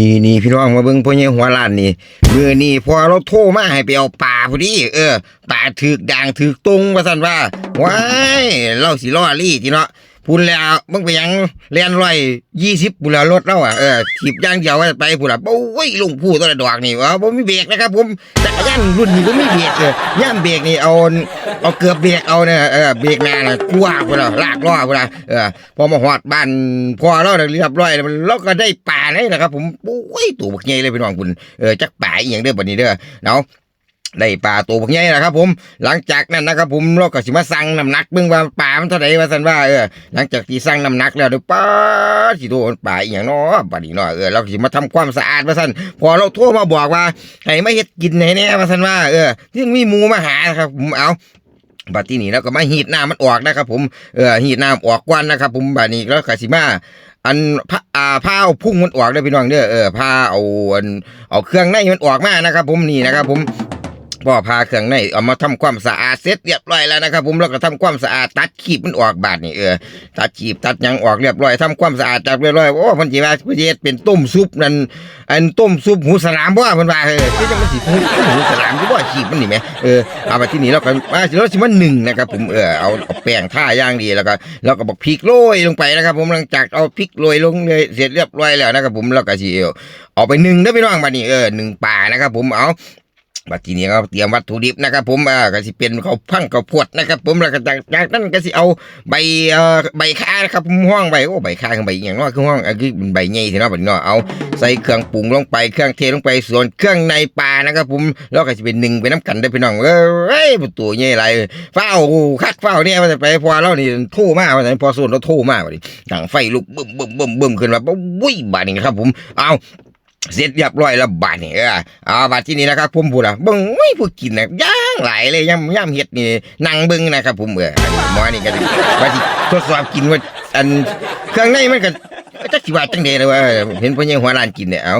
นี่นี่พี่น้องมาเบิ้งพ่อใหญ่หัวล้านนี่มื้อนี้พอเราโทรมาให้ไปเอาป่าพอดีเออป่าถึกด่างถึกตรงว่าสั่นว่าว้ายเราสิรอลี่ทีเนาะ พูนแล้วมึงไปยังเรียนร้อยยี่สิบพูนแล้วรถเราอะเออถีบย่างเดียวว่าไปพูนและโอ้ยลงผู้ตัวดอกนี่ว่าผมมีเบรกนะครับผมจักรยานรุ่นนี้ก็มีเบรกเออย่ามเบรกนี่เอาเอาเกือบเบรกเอาเนี่ยเออเบรกหน้าน่ะกลัวพูนและลากล้อพูนและเออพอมาหอดบ้านพอเราเรียบร้อยแล้วเราก็ได้ปลาเลยนะครับผมโอ้ยตัวบักใหญ่เลยพี่น้องคุณเออจักปลาอีหยังเด้อบัดนี้เด้อเนาะ ได้ปลาตัวพวกนี้นะครับผมหลังจากนั้นนะครับผมเราก็สิมาสั่งน้ำหนักเบิ่งว่าปลามันเท่าไหร่ว่าซั่นว่าเออหลังจากที่สั่งน้ำหนักแล้วเดี๋ยวป้าสิโดนปลาอีหยังเนาะบัดนี้เนาะเออเราสิมาทำความสะอาดว่าซั่นพอเราโทรมาบอกว่าให้ไมาเฮ็ดกินให้แน่ว่าซั่นว่าเออที่มีหมูมาหานะครับผมเอาบัดที่นี้เราก็มาหีดน้ำมันออกนะครับผมเออหีดน้ำออกกวันนะครับ ผมบัดนี้แล้วก็สิมาอันผ้าอาผ้าเอาพุ่งมันออกเด้พี่น้องเด้อเออผ้าเอาเอาเครื่องในมันออกมานะครับ ผมนี่นะครับ ผม พ่อพาเครื่องในเอามาทำความสะอาดเสร็จเรียบร้อยแล้วนะครับ ผมแล้วก็ทำความสะอาดตัดขีบมันออกบาดนี่เออตัดขีบตัดยังออกเรียบร้อยทำความสะอาดจับเรียบร้อยโอ้พันจีว่าเพิ่นสิเฮ็ดเป็นต้มซุปนั่นอันต้มซุปหูสลามบ่เพิ่นว่าเออคือจังมันสิหูหูสลามที่บ่ขีบมันนี่แหมเออเอามาที่นี่แล้วก็มาสิเราสิมาหนึ่งนะครับ ผมเออเอาเอาแป้งท่าย่างดีแล้วก็แล้วก็บอกพริกโรยลงไปนะครับ ผมหลังจากเอาพริกโรยลงเลยเสร็จเรียบร้อยแล้วนะครับ ผมแล้วก็สิเอาเอาไปหนึ่งเด้พี่น้องบัดนี้เออหนึ่งป่านะครับ ผมเอา บัดทีนี้ก็เตรียมวัตถุดิบนะครับผมอ่าก็สิเป็นข้าวพังข้าวพดนะครับ ผมแล้วก็จากจากนั้นก็สิเอาใบเอ่อใบข่านะครับผมห้องใบโอ้ใบข่าคือใบอย่างน้อยคือห้องอันนี้เป็นใบใหญ่ทีเนาะบัดนี้เนาะเอาใส่เครื่องปรุงลงไปเครื่องเทลงไปส่วนเครื่องในปลานะครับผมแล้วก็สิเป็นหนึ่งไปน้ำกันได้พี่น้องเอ้ยประตูใหญ่ไรเฝ้าคักเฝ้าเนี่ยมันจะไปพอเรานี่โทรมาวันนั้นพอส่วนเราโทรมาวันนี้ดังไฟลุกบึ้มบึ้มบึ้มบึ้มขึ้นมาปุ๊บวุ้ยบาดนี้ครับผมเอา เสร็จเรียบร้อยแล้วบาดนี่เออเอาบาดที่นี่นะครับผมพูดอะเบิ่งไม่ผู้กินนะย่างหลายเลยย่ำย่ำเห็ดนี่นั่งเบิ่งนะครับผมเออหมอนี่ก็ว่าที่ทดสอบกินว่าอันเครื่องในมันก็จักสิว่าจังเด๋เลยว่าเห็นพ่อใหญ่หัวล้านกินเนี่ยเอา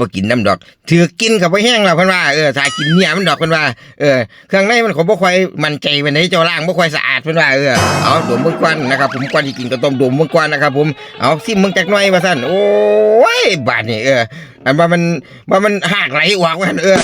บ่กินน้ำดอกถือกินกับบ่แห้งแล้วเพิ่นว่าเออถ้ากินเนี่ยมันดอกเพิ่นว่าเออเครื่องในมันของบ่ค่อยมั่นใจปานใดเจ้าล่างบ่ค่อยสะอาดเพิ่นว่าเออเอาดมเบิ่งก่อนนะครับผมก่อนสิกินก็ต้องดมเบิ่งก่อนนะครับผมเอาซิมเบิ่งจักหน่อยว่าซั่นโอ้ยบาดนี่เอออันว่ามันว่ามันหากไหลออกว่าหั่นเออ